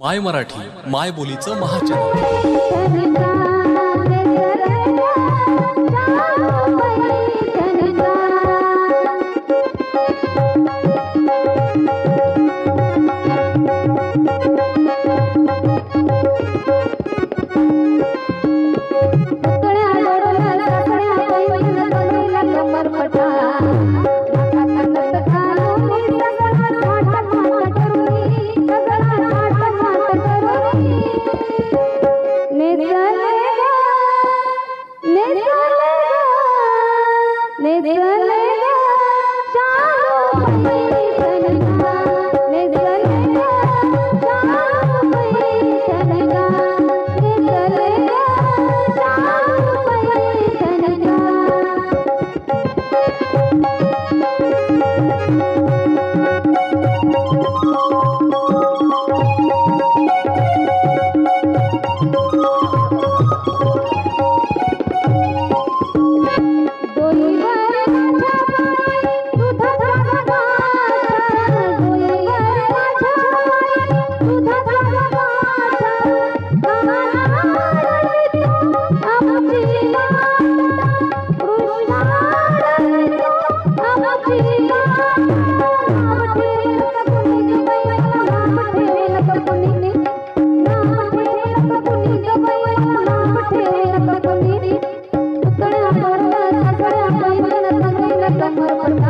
माय मराठी माय बोलीचं నిద్ర কথা।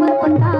மறுபட்டான்